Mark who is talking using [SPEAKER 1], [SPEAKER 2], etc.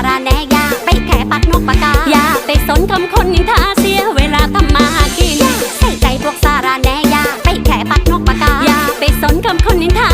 [SPEAKER 1] าระแนยาไปแค่ปักนกปากกาอย่าไปสนคำคนนินทาเสียเวลาทำมาหากินใส่ใจพวกสาระแนยาไปแค่ปักนกปากกาอย่าไปสนคำคนนินทา